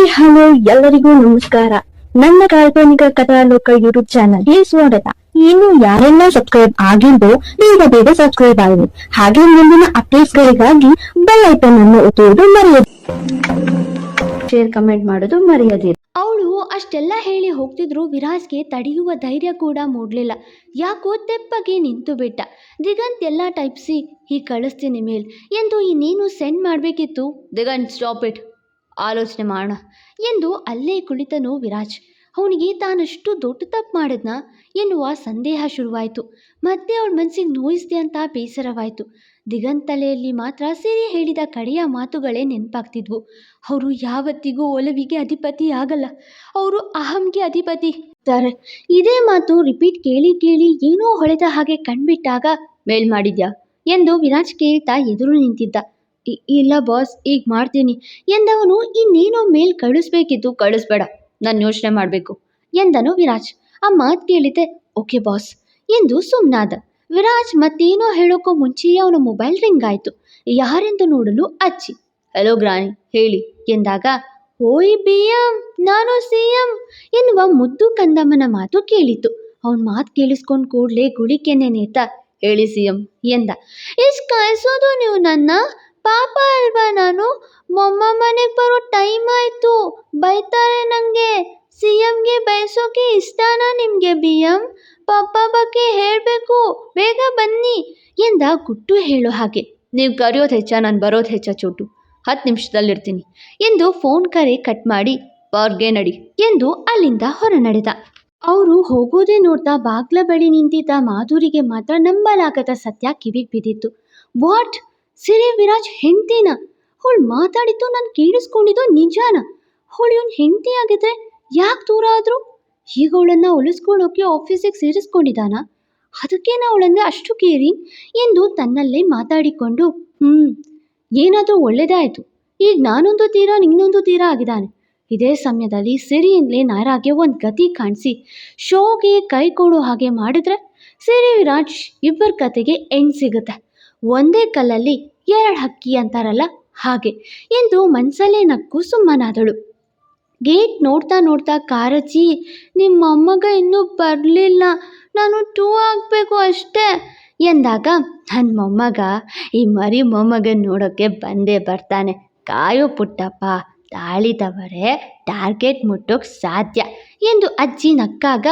Hi, hello, ಎಲ್ಲರಿಗೂ ನಮಸ್ಕಾರ. ನನ್ನ ಕಾಲ್ಪನಿಕ ಕಥಾಲೋಕ ಯೂಟ್ಯೂಬ್ ಚಾನಲ್ಗೆ ಸ್ವಾಗತ. ಇನ್ನು ಯಾರೆಲ್ಲ ಸಬ್ಸ್ಕ್ರೈಬ್ ಆಗಿಲ್ವೋ, ಬೇಗ ಬೇಗ ಸಬ್ಸ್ಕ್ರೈಬ್ ಆಗಿದೆ ಹಾಗೆ ಮುಂದಿನ ಅಪ್ಡೇಟ್ಸ್ ಗಳಿಗಾಗಿ ಬೆಲ್ ಐಕನ್ ಅನ್ನು ಒತ್ತುವುದು ಮರೆಯದು ಶೇರ್ ಕಮೆಂಟ್ ಮಾಡೋದು ಮರೆಯದಿರಿ. ಅವಳು ಅಷ್ಟೆಲ್ಲ ಹೇಳಿ ಹೋಗ್ತಿದ್ರು, ವಿರಾಜ್ಗೆ ತಡೆಯುವ ಧೈರ್ಯ ಕೂಡ ಮೂಡ್ಲಿಲ್ಲ. ಯಾಕೋ ತೆಪ್ಪಗೆ ನಿಂತು ಬಿಟ್ಟ. ದಿಗಂತ್ ಎಲ್ಲ ಟೈಪ್ಸಿ ಹೀಗೆ ಕಳಿಸ್ತೀನಿ ಮೇಲ್. ಎಂದು ಇನ್ನೇನು ಸೆಂಡ್ ಮಾಡಬೇಕಿತ್ತು? ದಿಗಂತ್ ಸ್ಟಾಪ್ ಇಟ್ ಆಲೋಚನೆ ಮಾಡೋಣ ಎಂದು ಅಲ್ಲೇ ಕುಳಿತನು ವಿರಾಜ್ ಅವನಿಗೆ ತಾನಷ್ಟು ದೊಡ್ಡ ತಪ್ಪು ಮಾಡಿದ್ನ ಎನ್ನುವ ಸಂದೇಹ ಶುರುವಾಯಿತು. ಮತ್ತೆ ಅವಳ ಮನಸ್ಸಿಗೆ ನೋಯಿಸಿದೆ ಅಂತ ಬೇಸರವಾಯಿತು. ದಿಗಂತ್ ತಲೆಯಲ್ಲಿ ಮಾತ್ರ ಸಿರಿ ಹೇಳಿದ ಕಡೆಯ ಮಾತುಗಳೇ ನೆನಪಾಗ್ತಿದ್ವು. ಅವರು ಯಾವತ್ತಿಗೂ ಒಲವಿಗೆ ಅಧಿಪತಿ ಆಗಲ್ಲ. ಅವರು ಅಹಂಗೆ ಅಧಿಪತಿ ತಾರೆ ಇದೇ ಮಾತು ರಿಪೀಟ್ ಕೇಳಿ ಕೇಳಿ ಏನೋ ಹೊಳೆದ ಹಾಗೆ ಕಣ್ಬಿಟ್ಟಾಗ, ಮೇಲ್ ಮಾಡಿದ್ಯಾ? ಎಂದು ವಿರಾಜ್ ಕೇಳ್ತಾ ಎದುರು ನಿಂತಿದ್ದ. "ಇ- ಇಲ್ಲ ಬಾಸ್, ಈಗ ಮಾಡ್ತೀನಿ. ಎಂದವನು, ಇನ್ನೇನೋ ಮೇಲ್ ಕಳಿಸ್ಬೇಕಿತ್ತು ಕಳಿಸ್ಬೇಡ. ನಾನು ಯೋಚನೆ ಮಾಡಬೇಕು. ಎಂದನು ವಿರಾಜ್. ಆ ಮಾತು ಕೇಳಿದೆ ಓಕೆ ಬಾಸ್, ಎಂದು ಸುಮ್ಮನಾದ ವಿರಾಜ್ ಮತ್ತೇನೋ ಹೇಳೋಕ್ಕೂ ಮುಂಚೆಯೇ ಅವನ ಮೊಬೈಲ್ ರಿಂಗ್ ಆಯಿತು. ಯಾರೆಂದು ನೋಡಲು ಅಚ್ಚಿ. ಹಲೋ ಗ್ರಾನಿ ಹೇಳಿ, ಎಂದಾಗ, ಓಯ್ ಬಿ ಎಂ ನಾನು ಸಿ ಎಂ ಎನ್ನುವ ಮುದ್ದು ಕಂದಮ್ಮನ ಮಾತು ಕೇಳಿತು ಅವನ ಮಾತು ಕೇಳಿಸ್ಕೊಂಡು ಕೂಡಲೇ ಗುಳಿಕೆನೆ ನೇತ, ಹೇಳಿ ಸಿ ಎಂ ಎಂದ. ಇಷ್ಟು ಕಾಯಿಸೋದು ನೀವು ನನ್ನ ಪಾಪ ಅಲ್ವಾ ನಾನು? ಮೊಮ್ಮ ಮನೆಗೆ ಬರೋ ಟೈಮ್ ಆಯಿತು. ಬೈತಾರೆ ನನಗೆ ಸಿ ಎಮ್ಗೆ ಬಯಸೋಕೆ ಇಷ್ಟನಾ ನಿಮಗೆ ಬಿ ಎಂ? ಪಾಪ ಬಗ್ಗೆ ಹೇಳಬೇಕು. ಬೇಗ ಬನ್ನಿ. ಎಂದ ಗುಟ್ಟು ಹೇಳೋ ಹಾಗೆ. ನೀವು ಕರೆಯೋದು ಹೆಚ್ಚ, ನಾನು ಬರೋದು ಹೆಚ್ಚ ಚೋಟು. ಹತ್ತು ನಿಮಿಷದಲ್ಲಿರ್ತೀನಿ. ಎಂದು ಫೋನ್ ಕರೆ ಕಟ್ ಮಾಡಿ ಪಾರ್ಗೆ ನಡಿ ಎಂದು ಅಲ್ಲಿಂದ ಹೊರ ನಡೆದ. ಅವರು ಹೋಗೋದೇ ನೋಡ್ತಾ ಬಾಗ್ಲ ಬಳಿ ನಿಂತಿದ್ದ ಮಾಧುರಿಗೆ ಮಾತ್ರ ನಂಬಲಾಗದ ಸತ್ಯ ಕಿವಿಗೆ ಬಿದ್ದಿತ್ತು. ವಾಟ್? ಸಿರಿ ವಿರಾಜ್ ಹೆಂಡತಿನ? ಅವಳು ಮಾತಾಡಿದ್ದು ನಾನು ಕೇಳಿಸ್ಕೊಂಡಿದ್ದು ನಿಜಾನ? ಅವಳು ಇವನ್ ಹೆಂಡತಿ ಆಗಿದ್ರೆ ಯಾಕೆ ದೂರ ಆದ್ರು? ಈಗ ಅವಳನ್ನ ಉಳಿಸ್ಕೊಳ್ಳೋಕೆ ಆಫೀಸಿಗೆ ಸೇರಿಸ್ಕೊಂಡಿದ್ದಾನ? ಅದಕ್ಕೇನ ಅವಳಂದ್ರೆ ಅಷ್ಟು ಕೇರಿ ಎಂದು ತನ್ನಲ್ಲೇ ಮಾತಾಡಿಕೊಂಡು ಹ್ಞೂ ಏನಾದರೂ ಒಳ್ಳೇದಾಯಿತು. ಈಗ ನಾನೊಂದು ತೀರ ಇನ್ನೊಂದು ತೀರ ಆಗಿದ್ದಾನೆ. ಇದೇ ಸಮಯದಲ್ಲಿ ಸಿರಿಯಿಂದಲೇ ನಾರಾಗೆ ಒಂದು ಗತಿ ಕಾಣಿಸಿ, ಶೋಗೆ ಕೈ ಕೊಡೋ ಹಾಗೆ ಮಾಡಿದ್ರೆ ಸಿರಿ ವಿರಾಜ್ ಇಬ್ಬರ ಕತೆಗೆ ಎಂಡ್ ಸಿಗುತ್ತೆ. ಒಂದೇ ಕಲ್ಲಲ್ಲಿ ಎರಡು ಹಕ್ಕಿ ಅಂತಾರಲ್ಲ? ಹಾಗೆ. ಎಂದು ಮನಸಲ್ಲೇ ನಕ್ಕು ಸುಮ್ಮನಾದಳು. ಗೇಟ್ ನೋಡ್ತಾ ನೋಡ್ತಾ ಕಾರಜಿ, ನಿಮ್ಮ ಮೊಮ್ಮಗ ಇನ್ನೂ ಬರಲಿಲ್ಲ. ನಾನು ಟೂ ಆಗಬೇಕು ಅಷ್ಟೇ ಎಂದಾಗ ನನ್ನ ಮೊಮ್ಮಗ, ಈ ಮರಿ ಮೊಮ್ಮಗ ನೋಡೋಕ್ಕೆ ಬಂದೇ ಬರ್ತಾನೆ. ಕಾಯೋ ಪುಟ್ಟಪ್ಪ, ತಾಳಿದವರೇ, ಟಾರ್ಗೆಟ್ ಮುಟ್ಟೋಕ್ಕೆ ಸಾಧ್ಯ ಎಂದು ಅಜ್ಜಿ ನಕ್ಕಾಗ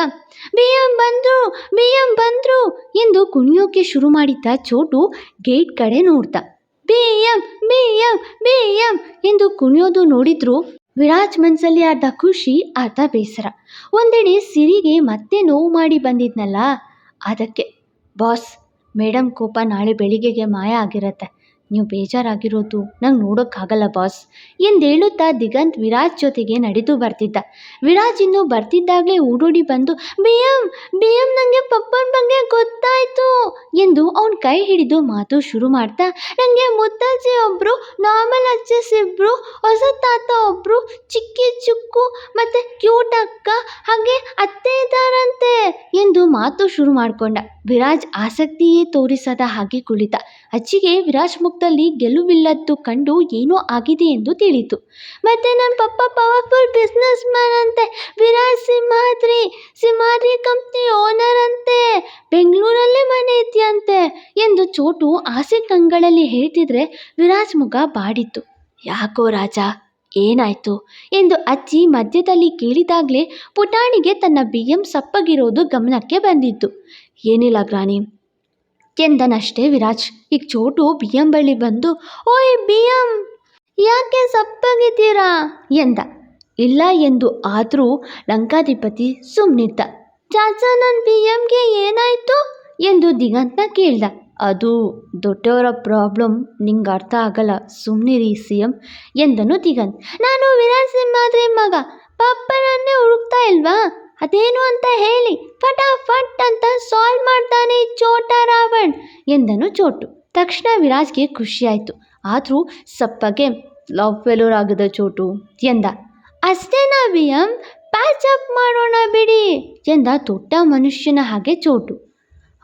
ಬಿ ಎಂ ಬಂದರು ಬಿ ಎಂ ಬಂದರು ಎಂದು ಕುಣಿಯೋಕೆ ಶುರು ಮಾಡಿದ್ದ ಚೋಟು ಗೇಟ್ ಕಡೆ ನೋಡ್ತಾ ಬಿಎಂ ಬಿ ಎಂ ಎಂದು ಕುಣಿಯೋದು ನೋಡಿದ್ರು ವಿರಾಜ್ ಮನಸ್ಸಲ್ಲಿ ಆದ ಖುಷಿ ಆತ ಬೇಸರ. ಒಂದೆಡೆ ಸಿರಿಗೆ ಮತ್ತೆ ನೋವು ಮಾಡಿ ಬಂದಿದ್ನಲ್ಲ, ಅದಕ್ಕೆ, ಬಾಸ್ ಮೇಡಮ್ ಕೋಪ ನಾಳೆ ಬೆಳಿಗ್ಗೆಗೆ ಮಾಯ ಆಗಿರತ್ತೆ. ನೀವು ಬೇಜಾರಾಗಿರೋದು ನಂಗೆ ನೋಡೋಕ್ಕಾಗಲ್ಲ, ಬಾಸ್. ಎಂದೇಳುತ್ತಾ ದಿಗಂತ್ ವಿರಾಜ್ ಜೊತೆಗೆ ನಡೆದು ಬರ್ತಿದ್ದ. ವಿರಾಜ್ ಇನ್ನು ಬರ್ತಿದ್ದಾಗಲೇ ಓಡೋಡಿ ಬಂದು ಬಿ ಎಂ ಬಿ ಎಂ ನನಗೆ ಪಪ್ಪನ ಬಗ್ಗೆ ಗೊತ್ತಾಯ್ತು ಎಂದು ಅವನ ಕೈ ಹಿಡಿದು ಮಾತು ಶುರು ಮಾಡ್ತಾ ನನಗೆ ಮುತ್ತಜ್ಜಿ ಒಬ್ಬರು ನಾರ್ಮಲ್ ಅಜ್ಜಸ್ ಇಬ್ಬರು ಹೊಸ ತಾತ ಒಬ್ಬರು ಚಿಕ್ಕಿ ಚುಕ್ಕು ಮತ್ತು ಕ್ಯೂಟ್ ಅಕ್ಕ, ಹಾಗೆ ಅತ್ತೆ ಇದ್ದಾರಂತೆ ಎಂದು ಮಾತು ಶುರು ಮಾಡಿಕೊಂಡ. ವಿರಾಜ್ ಆಸಕ್ತಿಯೇ ತೋರಿಸದ ಹಾಗೆ ಕುಳಿತ. ಅಜ್ಜಿಗೆ ವಿರಾಜ್ ಮುಖದಲ್ಲಿ ಗೆಲುವಿಲ್ಲದ್ದು ಕಂಡು ಏನೋ ಆಗಿದೆ ಎಂದು ತಿಳಿತು. ಮತ್ತೆ ನನ್ನ ಪಪ್ಪ ಪವರ್ಫುಲ್ ಬಿಸ್ನೆಸ್ ಮ್ಯಾನ್ ಅಂತೆ ವಿರಾಜ್ ಸಿಂಹಾದ್ರಿ ಸಿಂಹಾದ್ರಿ ಕಂಪ್ನಿ ಓನರ್ ಅಂತೆ, ಬೆಂಗಳೂರಲ್ಲೇ ಮನೆ ಇದೆಯಂತೆ ಎಂದು ಚೋಟು ಆಸೆ ಕಂಗಳಲ್ಲಿ ಹೇಳ್ತಿದ್ರೆ ವಿರಾಜ್ ಮುಖ ಬಾಡಿತ್ತು. ಯಾಕೋ ರಾಜ, ಏನಾಯ್ತು ಎಂದು ಅಜ್ಜಿ ಮಧ್ಯದಲ್ಲಿ ಕೇಳಿದಾಗಲೇ ಪುಟಾಣಿಗೆ ತನ್ನ ಬಿ ಎಂ ಸಪ್ಪಗಿರೋದು ಗಮನಕ್ಕೆ ಬಂದಿತ್ತು. ಏನಿಲ್ಲ ಗ್ರಾನಿ ಎಂದನಷ್ಟೇ ವಿರಾಜ್, ಈಗ ಚೋಟು ಬಿ ಎಂ ಬಳಿ ಬಂದು, ಓಯ್ ಬಿ ಎಂ ಯಾಕೆ ಸಪ್ಪಗಿದ್ದೀರಾ? ಎಂದ. ಇಲ್ಲ ಎಂದು ಆದರೂ ಲಂಕಾಧಿಪತಿ ಸುಮ್ಮನಿದ್ದ ಚಾಚಾ ನನ್ನ ಬಿ ಎಂಗೆ ಏನಾಯಿತು? ಎಂದು ದಿಗಂತ ಕೇಳ್ದ. ಅದು ದೊಡ್ಡವರ ಪ್ರಾಬ್ಲಮ್, ನಿಂಗೆ ಅರ್ಥ ಆಗಲ್ಲ ಸುಮ್ಮನಿರಿ ಸಿ ಎಂ ಎಂದನು ದಿಗಂತ್. ನಾನು ವಿರಾಜ್ ಸಿಂಹ ಆದರೆ ಮಗ, ಪಪ್ಪನನ್ನೇ ಹುಡುಕ್ತಾ ಇಲ್ವಾ? ಅದೇನು ಅಂತ ಹೇಳಿ ಫಟಾಫಟ್ ಅಂತ ಸಾಲ್ವ್ ಮಾಡ್ತಾನೆ ಚೋಟ ರಾವಣ್ ಎಂದನು ಚೋಟು. ತಕ್ಷಣ ವಿರಾಜ್ಗೆ ಖುಷಿಯಾಯಿತು. ಆದರೂ ಸಪ್ಪಗೆ ಲವ್ ಫೆಲೋರ್ ಆಗದ ಚೋಟು ಎಂದ. ಅಷ್ಟೇನಾ ವಿ ಎಂ ಪ್ಯಾಚ್ ಅಪ್ ಮಾಡೋಣ ಬಿಡಿ ಎಂದ ದೊಡ್ಡ ಮನುಷ್ಯನ ಹಾಗೆ ಚೋಟು.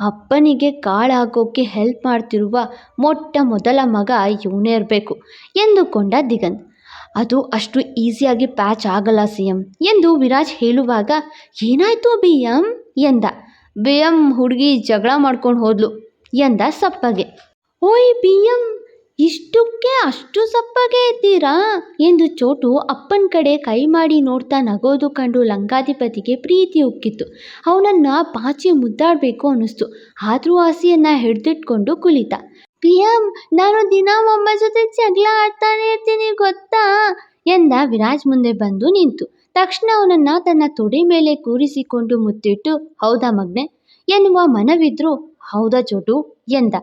ಅಪ್ಪನಿಗೆ ಕಾಳಾಗೋಕ್ಕೆ ಹೆಲ್ಪ್ ಮಾಡ್ತಿರುವ ಮೊಟ್ಟ ಮೊದಲ ಮಗ ಇವನೇ ಇರಬೇಕು ಎಂದುಕೊಂಡ ದಿಗಂತ್. ಅದು ಅಷ್ಟು ಈಸಿಯಾಗಿ ಪ್ಯಾಚ್ ಆಗಲ್ಲ ಸಿ ಎಂ ಎಂದು ವಿರಾಜ್ ಹೇಳುವಾಗ, ಏನಾಯ್ತು ಬಿ ಎಂ ಎಂದ. ಬಿ ಎಂ ಹುಡುಗಿ ಜಗಳ ಮಾಡ್ಕೊಂಡು ಹೋದ್ಲು, ಎಂದ ಸಪ್ಪಗೆ. ಓಯ್ ಬಿ ಎಂ ಇಷ್ಟಕ್ಕೆ ಅಷ್ಟು ಸಪ್ಪಗೆ ಇದ್ದೀರಾ? ಎಂದು ಚೋಟು ಅಪ್ಪನ ಕಡೆ ಕೈ ಮಾಡಿ ನೋಡ್ತಾ ನಗೋದು ಕಂಡು ಲಂಕಾಧಿಪತಿಗೆ ಪ್ರೀತಿ ಉಕ್ಕಿತ್ತು. ಅವನನ್ನು ಪಾಚಿ ಮುದ್ದಾಡಬೇಕು ಅನ್ನಿಸ್ತು. ಆದರೂ ಆಸೆಯನ್ನು ಹಿಡಿದಿಟ್ಕೊಂಡು ಕುಳಿತ. ಪಿ ಎಂ ನಾನು ದಿನ ಒಮ್ಮೆ ಜೊತೆ ಜಗಳ ಆಡ್ತಾನೆ ಇರ್ತೀನಿ, ಗೊತ್ತಾ? ಎಂದ ವಿರಾಜ್ ಮುಂದೆ ಬಂದು ನಿಂತು. ತಕ್ಷಣ ಅವನನ್ನು ತನ್ನ ತೊಡೆ ಮೇಲೆ ಕೂರಿಸಿಕೊಂಡು ಮುತ್ತಿಟ್ಟು, ಹೌದಾ ಮಗ್ನೆ? ಎನ್ನುವ ಮನವಿದ್ರು, ಹೌದಾ ಚೋಟು? ಎಂದ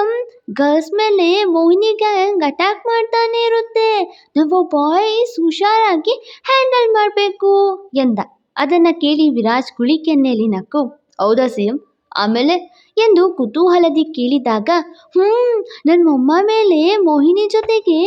ಎಂ ಗರ್ಲ್ಸ್ ಮೇಲೆ ಮೋಹಿನಿ ಗ್ಯಾಂಗ್ ಅಟ್ಯಾಕ್ ಮಾಡ್ತಾನೆ ಇರುತ್ತೆ. ನಾವು ಬಾಯ್ಸ್ ಹುಷಾರಾಗಿ ಹ್ಯಾಂಡಲ್ ಮಾಡಬೇಕು. ಎಂದ, ಅದನ್ನು ಕೇಳಿ ವಿರಾಜ್ ಕುಳಿಕೆನ್ನೆಲಿ ನಕ್ಕು, ಹೌದಾ ಸೇಮ್ ಆಮೇಲೆ ಎಂದು ಕುತೂಹಲದಿ ಕೇಳಿದಾಗ ಹ್ಞೂ ನನ್ನ ಮೊಮ್ಮ ಮೇಲೆ ಮೋಹಿನಿ ಜೊತೆಗೆ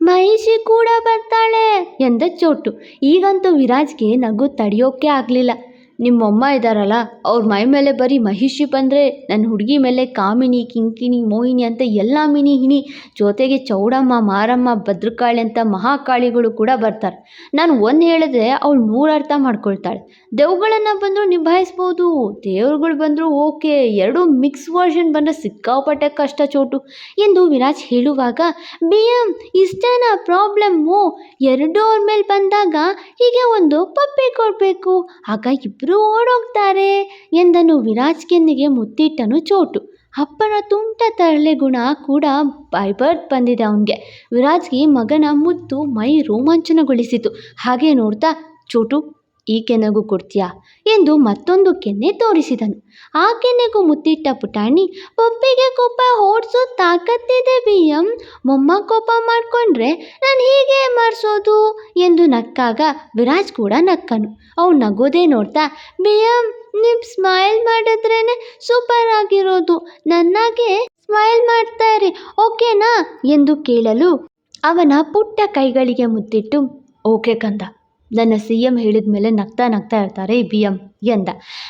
ಮಹಿಷಿ ಕೂಡ ಬರ್ತಾಳೆ ಎಂದ ಚೋಟು. ಈಗಂತೂ ವಿರಾಜ್ಗೆ ನಗು ತಡೆಯೋಕೆ ಆಗಲಿಲ್ಲ. ನಿಮ್ಮಮ್ಮ ಇದ್ದಾರಲ್ಲ ಅವ್ರ ಮೈ ಮೇಲೆ ಬರೀ ಮಹಿಷಿ ಬಂದರೆ ನನ್ನ ಹುಡುಗಿ ಮೇಲೆ ಕಾಮಿನಿ, ಕಿಂಕಿಣಿ, ಮೋಹಿನಿ ಅಂತ ಎಲ್ಲ ಮಿನಿ ಹಿನಿ ಜೊತೆಗೆ ಚೌಡಮ್ಮ, ಮಾರಮ್ಮ, ಭದ್ರಕಾಳಿ ಅಂತ ಮಹಾಕಾಳಿಗಳು ಕೂಡ ಬರ್ತಾರೆ. ನಾನು ಒಂದು ಹೇಳಿದ್ರೆ ಅವಳು ನೂರು ಅರ್ಥ ಮಾಡ್ಕೊಳ್ತಾಳೆ. ದೇವ್ಗಳನ್ನು ಬಂದರೂ ನಿಭಾಯಿಸ್ಬೋದು, ದೇವ್ರುಗಳು ಬಂದರೂ ಓಕೆ, ಎರಡೂ ಮಿಕ್ಸ್ ವರ್ಷನ್ ಬಂದರೆ ಸಿಕ್ಕಾಪಟ್ಟೆ ಕಷ್ಟ ಚೋಟು. ಎಂದು ವಿರಾಜ್ ಹೇಳುವಾಗ ಬಿ ಎಂ ಇಷ್ಟೇನಾ ಪ್ರಾಬ್ಲಮ್ಮು? ಎರಡೂ ಅವ್ರ ಮೇಲೆ ಬಂದಾಗ ಹೀಗೆ ಒಂದು ಪಪ್ಪಿ ಕೊಡಬೇಕು. ಆಗ ಇಬ್ಬರು ಓಡೋಗ್ತಾರೆ ಎಂದನು ವಿರಾಜ್ ಕೆನ್ನಿಗೆ ಮುತ್ತಿಟ್ಟನು ಚೋಟು. ಅಪ್ಪನ ತುಂಟ ತರಳೆ ಗುಣ ಕೂಡ ಬೈ ಬರ್ತ್ ಬಂದಿದೆ ಅವನಿಗೆ. ವಿರಾಜ್ಗೆ ಮಗನ ಮುತ್ತು ಮೈ ರೋಮಾಂಚನಗೊಳಿಸಿತು. ಹಾಗೆ ನೋಡ್ತಾ ಚೋಟು ಈ ಕೆನೆಗೂ ಕೊಡ್ತೀಯಾ? ಎಂದು ಮತ್ತೊಂದು ಕೆನ್ನೆ ತೋರಿಸಿದನು. ಆ ಕೆನ್ನೆಗೂ ಮುತ್ತಿಟ್ಟ ಪುಟಾಣಿ ಪಪ್ಪಿಗೆ ಕೋಪ ಓಡಿಸೋ ತಾಕತ್ತಿದೆ ಬಿ ಎಂ ಮೊಮ್ಮ ಕೋಪ ಮಾಡಿಕೊಂಡ್ರೆ ನಾನು ಹೀಗೆ ಮಾಡಿಸೋದು? ಎಂದು ನಕ್ಕಾಗ ವಿರಾಜ್ ಕೂಡ ನಕ್ಕನು. ಅವ್ನು ನಗೋದೇ ನೋಡ್ತಾ ಬಿ ಎಂ ನೀವು ಸ್ಮೈಲ್ ಮಾಡಿದ್ರೇ ಸೂಪರ್ ಆಗಿರೋದು. ನನ್ನಾಗೆ ಸ್ಮೈಲ್ ಮಾಡ್ತಾ ಇರಿ, ಓಕೆನಾ? ಎಂದು ಕೇಳಲು ಅವನ ಪುಟ್ಟ ಕೈಗಳಿಗೆ ಮುತ್ತಿಟ್ಟು, ಓಕೆ ಕಂದ. ನನ್ನ ಸಿ ಎಂ ಹೇಳಿದ ಮೇಲೆ ನಗ್ತಾ ನಗ್ತಾ ಇರ್ತಾರೆ ಬಿ ಎಂ ಎಂದ.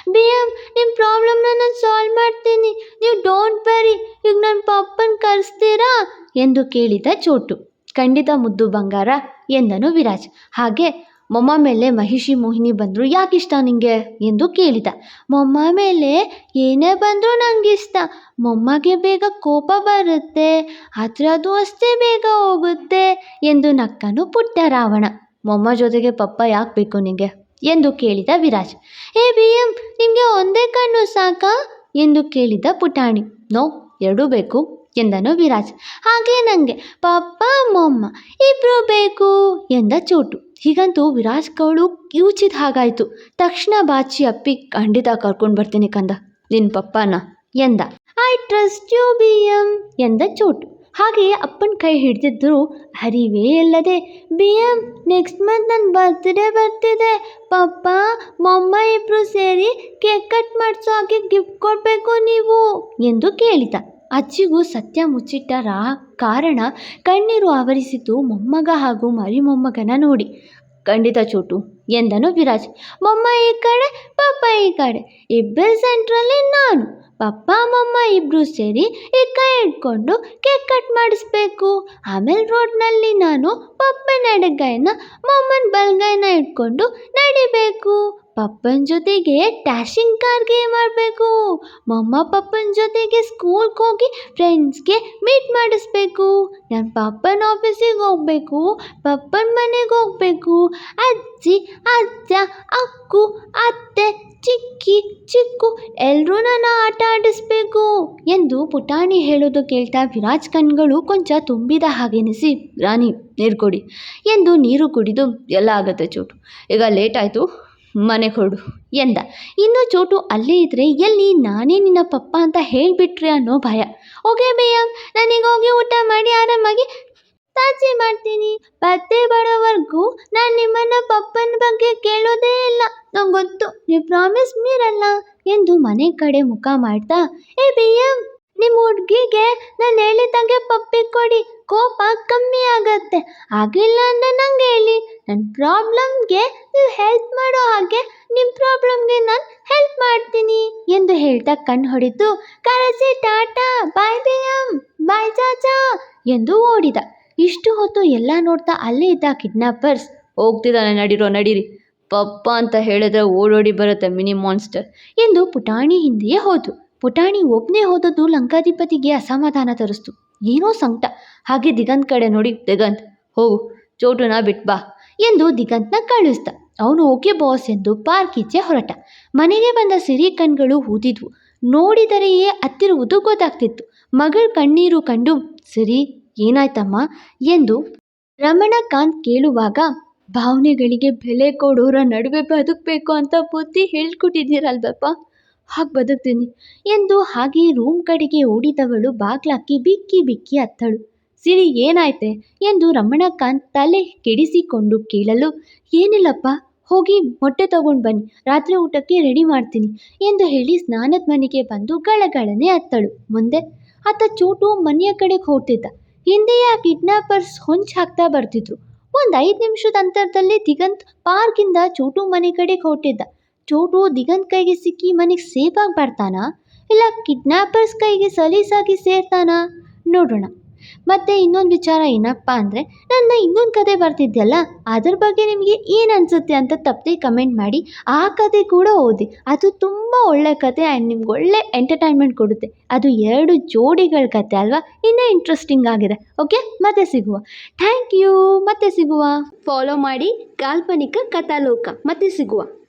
ಬಿ ಎಂ ನಿಮ್ಮ ಪ್ರಾಬ್ಲಮ್ನ ನಾನು ಸಾಲ್ವ್ ಮಾಡ್ತೀನಿ. ನೀವು ಡೋಂಟ್ ಬರಿ ಈಗ ನನ್ನ ಪಪ್ಪನ ಕರೆಸ್ತೀರಾ? ಎಂದು ಕೇಳಿದ ಚೋಟು. ಖಂಡಿತ ಮುದ್ದು ಬಂಗಾರ ಎಂದನು ವಿರಾಜ್. ಹಾಗೆ, ಮೊಮ್ಮ ಮೇಲೆ ಮಹಿಷಿ ಮೋಹಿನಿ ಬಂದರು ಯಾಕಿಷ್ಟ ನಿಂಗೆ? ಎಂದು ಕೇಳಿದ. ಮೊಮ್ಮ ಮೇಲೆ ಏನೇ ಬಂದರೂ ನನಗಿಷ್ಟ ಮೊಮ್ಮಗೆ ಬೇಗ ಕೋಪ ಬರುತ್ತೆ, ಆದರೆ ಅದು ಅಷ್ಟೇ ಬೇಗ ಹೋಗುತ್ತೆ, ಎಂದು ನಕ್ಕನು ಪುಟ್ಟ ರಾವಣ. ಮೊಮ್ಮ ಜೊತೆಗೆ ಪಪ್ಪ ಯಾಕೆ ಬೇಕು ನಿಂಗೆ ಎಂದು ಕೇಳಿದ ವಿರಾಜ್. ಏ ಬಿ ಎಂ ನಿಮಗೆ ಒಂದೇ ಕಣ್ಣು ಸಾಕಾ? ಎಂದು ಕೇಳಿದ ಪುಟಾಣಿ. ನೋ, ಎರಡೂ ಬೇಕು ಎಂದನು ವಿರಾಜ್. ಹಾಗೆ ನನಗೆ ಪಪ್ಪ, ಮೊಮ್ಮ ಇಬ್ಬರು ಬೇಕು ಎಂದ ಚೋಟು. ಹೀಗಂತೂ ವಿರಾಜ್ ಕವಳು ಕಿವುಚಿದ ಹಾಗಾಯಿತು. ತಕ್ಷಣ ಬಾಚಿ ಅಪ್ಪಿ, ಖಂಡಿತ ಕರ್ಕೊಂಡು ಬರ್ತೀನಿ ಕಂದ ನಿನ್ನ ಪಪ್ಪನ, ಎಂದ. I trust you B M ಎಂದ ಚೋಟು. ಹಾಗೆಯೇ ಅಪ್ಪನ ಕೈ ಹಿಡಿದಿದ್ರು ಹರಿವೇ ಇಲ್ಲದೆ ಬಿ ಎಂ ನೆಕ್ಸ್ಟ್ ಮಂತ್ ನನ್ನ ಬರ್ತ್ಡೇ ಬರ್ತಿದೆ. ಪಪ್ಪ, ಮೊಮ್ಮ ಇಬ್ಬರು ಸೇರಿ ಕೇಕ್ ಕಟ್ ಮಾಡಿಸೋ ಹಾಗೆ ಗಿಫ್ಟ್ ಕೊಡಬೇಕು ನೀವು, ಎಂದು ಕೇಳಿದ. ಅಜ್ಜಿಗೂ ಸತ್ಯ ಮುಚ್ಚಿಟ್ಟ ರಾ ಕಾರಣ ಕಣ್ಣೀರು ಆವರಿಸಿತು ಮೊಮ್ಮಗ ಹಾಗೂ ಮರಿ ಮೊಮ್ಮಗನ ನೋಡಿ. ಖಂಡಿತ ಚೋಟು, ಎಂದನು ವಿರಾಜ್. ಮೊಮ್ಮ ಈ ಕಡೆ, ಪಪ್ಪ ಈ ಕಡೆ ಇಬ್ಬರು ಸೆಂಟ್ರಲ್ಲಿ ನಾನು. ಪಪ್ಪ, ಮೊಮ್ಮ ಇಬ್ಬರು ಸೇರಿ ಈ ಕೈ ಹಿಡ್ಕೊಂಡು ಕಟ್ ಮಾಡಿಸ್ಬೇಕು. ಆಮೇಲೆ ರೋಡ್ನಲ್ಲಿ ನಾನು ಪಪ್ಪನ ಎಡಗೈನ ಮೊಮ್ಮನ ಬಲಗೈನ ಇಟ್ಕೊಂಡು ನಡಿಬೇಕು. ಪಪ್ಪನ ಜೊತೆಗೆ ಟ್ಯಾಶಿಂಗ್ ಕಾರ್ ಮಾಡಬೇಕು. ಮೊಮ್ಮ ಪಪ್ಪನ ಜೊತೆಗೆ ಸ್ಕೂಲ್ಗೆ ಹೋಗಿ ಫ್ರೆಂಡ್ಸ್ಗೆ ಮೀಟ್ ಮಾಡಿಸ್ಬೇಕು. ನನ್ನ ಪಪ್ಪನ ಆಫೀಸಿಗೆ ಹೋಗಬೇಕು, ಪಪ್ಪನ ಮನೆಗೆ ಹೋಗ್ಬೇಕು. ಅಜ್ಜಿ, ಅಜ್ಜ, ಅಕ್ಕು, ಅತ್ತೆ. ಚಿಕ್ಕಿ ಚಿಕ್ಕು ಎಲ್ಲರೂ ನನ್ನ ಆಟ ಆಡಿಸ್ಬೇಕು ಎಂದು ಪುಟಾಣಿ ಹೇಳೋದು ಕೇಳ್ತಾ ವಿರಾಜ್ ಕಣ್ಗಳು ಕೊಂಚ ತುಂಬಿದ ಹಾಗೆನಿಸಿ ರಾಣಿ, ನೀರು ಕೊಡಿ ಎಂದು ನೀರು ಕುಡಿದು, ಎಲ್ಲ ಆಗತ್ತೆ ಚೋಟು, ಈಗ ಲೇಟ್ ಆಯಿತು ಮನೆಗೆ ಹೊರಡು ಎಂದ. ಇನ್ನು ಚೋಟು ಅಲ್ಲೇ ಇದ್ರೆ ಎಲ್ಲಿ ನಾನೇ ನಿನ್ನ ಪಪ್ಪ ಅಂತ ಹೇಳಿಬಿಟ್ರೆ ಅನ್ನೋ ಭಯ. ಓಕೆ ಭಯ್ಯ ನನಗೆ ಹೋಗಿ ಊಟ ಮಾಡಿ ಆರಾಮಾಗಿ ತಾಜಿ ಮಾಡ್ತೀನಿ. ಪತ್ತೆ ಬರೋವರೆಗೂ ನಾನು ನಿಮ್ಮನ್ನ ಪಪ್ಪನ ಬಗ್ಗೆ ಕೇಳೋದೇ ಇಲ್ಲ. ನಂಗೆ ಗೊತ್ತು ನೀವು ಪ್ರಾಮಿಸ್ ಮೀರಲ್ಲ ಎಂದು ಮನೆ ಕಡೆ ಮುಖ ಮಾಡ್ತಾ, ಏ ಬಿ ಎಂ ನಿಮ್ಮ ಹುಡುಗಿಗೆ ನಾನು ಹೇಳಿದಂಗೆ ಪಪ್ಪಿ ಕೊಡಿ. ಕೋಪ ಕಮ್ಮಿ ಆಗತ್ತೆ. ಆಗಿಲ್ಲ ಅಂದರೆ ನಂಗೆ ಹೇಳಿ. ನನ್ನ ಪ್ರಾಬ್ಲಮ್ಗೆ ನೀವು ಹೆಲ್ಪ್ ಮಾಡೋ ಹಾಗೆ ನಿಮ್ಮ ಪ್ರಾಬ್ಲಮ್ಗೆ ನಾನು ಹೆಲ್ಪ್ ಮಾಡ್ತೀನಿ ಎಂದು ಹೇಳ್ತಾ ಕಣ್ಣು ಹೊಡಿತು. ಕರಸಿ Tata, bye B M bye ಚಾಚಾ ಎಂದು ಓಡಿದ. ಇಷ್ಟು ಹೊತ್ತು ಎಲ್ಲ ನೋಡ್ತಾ ಅಲ್ಲೇ ಇದ್ದ ಕಿಡ್ನಾಪರ್ಸ್. ಹೋಗ್ತಿದ್ದಾನೆ ನಡಿರೋ, ನಡೀರಿ. ಪಪ್ಪ ಅಂತ ಹೇಳಿದ್ರೆ ಓಡೋಡಿ ಬರುತ್ತೆ ಮಿನಿ ಮಾನ್ಸ್ಟರ್. ಎಂದು ಪುಟಾಣಿ ಹಿಂದೆಯೇ ಹೋದು ಪುಟಾಣಿ ಒಬ್ಬನೇ ಹೋದದ್ದು ಲಂಕಾಧಿಪತಿಗೆ ಅಸಮಾಧಾನ ತರಿಸ್ತು. ಏನೋ ಸಂಕಟ. ಹಾಗೆ ದಿಗಂತ್ ಕಡೆ ನೋಡಿ, ದಿಗಂತ್, ಹೋಗು, ಚೋಟುನ ಬಿಟ್ ಬಾ ಎಂದು ದಿಗಂತ್ನ ಕಳಿಸ್ದ. ಅವನು ಓಕೆ ಬಾಸ್ ಎಂದು ಪಾರ್ಕ್ ಈಚೆ ಹೊರಟ. ಮನೆಗೆ ಬಂದ ಸಿರಿ ಕಣ್ಗಳು ಊದಿದ್ವು. ನೋಡಿದರೆಯೇ ಹತ್ತಿರುವುದು ಗೊತ್ತಾಗ್ತಿತ್ತು. ಮಗಳ ಕಣ್ಣೀರು ಕಂಡು, ಸಿರಿ ಏನಾಯ್ತಮ್ಮ? ಎಂದು ರಮಣಕಾಂತ್ ಕೇಳುವಾಗ, ಭಾವನೆಗಳಿಗೆ ಬೆಲೆ ಕೊಡೋರ ನಡುವೆ ಬದುಕಬೇಕು ಅಂತ ಬುದ್ಧಿ ಹೇಳ್ಕೊಟ್ಟಿದ್ದೀರಲ್ವಪ್ಪ? ಹಾಗೆ ಬದುಕ್ತೀನಿ ಎಂದು ಹಾಗೆ ರೂಮ್ ಕಡೆಗೆ ಓಡಿದವಳು ಬಾಗ್ಲಾಕಿ ಬಿಕ್ಕಿ ಬಿಕ್ಕಿ ಅತ್ತಳು ಸಿರಿ, ಏನಾಯ್ತೆ? ಎಂದು ರಮಣಕಾಂತ್ ತಲೆ ಕೆಡಿಸಿಕೊಂಡು ಕೇಳಲು, ಏನಿಲ್ಲಪ್ಪ, ಹೋಗಿ ಮೊಟ್ಟೆ ತಗೊಂಡು ಬನ್ನಿ, ರಾತ್ರಿ ಊಟಕ್ಕೆ ರೆಡಿ ಮಾಡ್ತೀನಿ ಎಂದು ಹೇಳಿ ಸ್ನಾನದ ಮನೆಗೆ ಬಂದು ಗಳಗಳನೆ ಅತ್ತಳು ಮುಂದೆ, ಆತ ಚೋಟು ಮನೆಯ ಕಡೆಗೆ ಹೋಗ್ತಿದ್ದ. ಹಿಂದೆಯೇ ಆ ಕಿಡ್ನಾಪರ್ಸ್ ಹೊಂಚ್ ಹಾಕ್ತಾ ಬರ್ತಿದ್ರು. ಒಂದು ಐದು ನಿಮಿಷದ ಅಂತರದಲ್ಲಿ ದಿಗಂತ್ ಪಾರ್ಕಿಂದ ಚೋಟು ಮನೆ ಕಡೆಗೆ ಹೊರಟಿದ್ದ. ಚೋಟು ದಿಗಂತ್ ಕೈಗೆ ಸಿಕ್ಕಿ ಮನೆಗೆ ಆಗಿ ಬರ್ತಾನಾ? ಇಲ್ಲ ಕಿಡ್ನಾಪರ್ಸ್ ಕೈಗೆ ಸಲೀಸಾಗಿ ಸೇರ್ತಾನಾ? ನೋಡೋಣ. ಮತ್ತು ಇನ್ನೊಂದು ವಿಚಾರ ಏನಪ್ಪ ಅಂದರೆ, ನನ್ನ ಇನ್ನೊಂದು ಕತೆ ಬರ್ತಿದ್ಯಲ್ಲ, ಅದ್ರ ಬಗ್ಗೆ ನಿಮಗೆ ಏನು ಅನಿಸುತ್ತೆ ಅಂತ ತಪ್ಪದೆ ಕಮೆಂಟ್ ಮಾಡಿ, ಆ ಕತೆ ಕೂಡ ಓದಿ. ಅದು ತುಂಬ ಒಳ್ಳೆ ಕತೆ ಆ್ಯಂಡ್ ನಿಮ್ಗೆ ಒಳ್ಳೆ ಎಂಟರ್ಟೈನ್ಮೆಂಟ್ ಕೊಡುತ್ತೆ. ಅದು ಎರಡು ಜೋಡಿಗಳ ಕತೆ ಅಲ್ವಾ? ಇನ್ನೂ ಇಂಟ್ರೆಸ್ಟಿಂಗ್ ಆಗಿದೆ. ಓಕೆ ಮತ್ತೆ ಸಿಗುವ. ಥ್ಯಾಂಕ್ ಯು ಮತ್ತೆ ಸಿಗುವ. ಫಾಲೋ ಮಾಡಿ ಕಾಲ್ಪನಿಕ ಕಥಾಲೋಕ. ಮತ್ತೆ ಸಿಗುವ.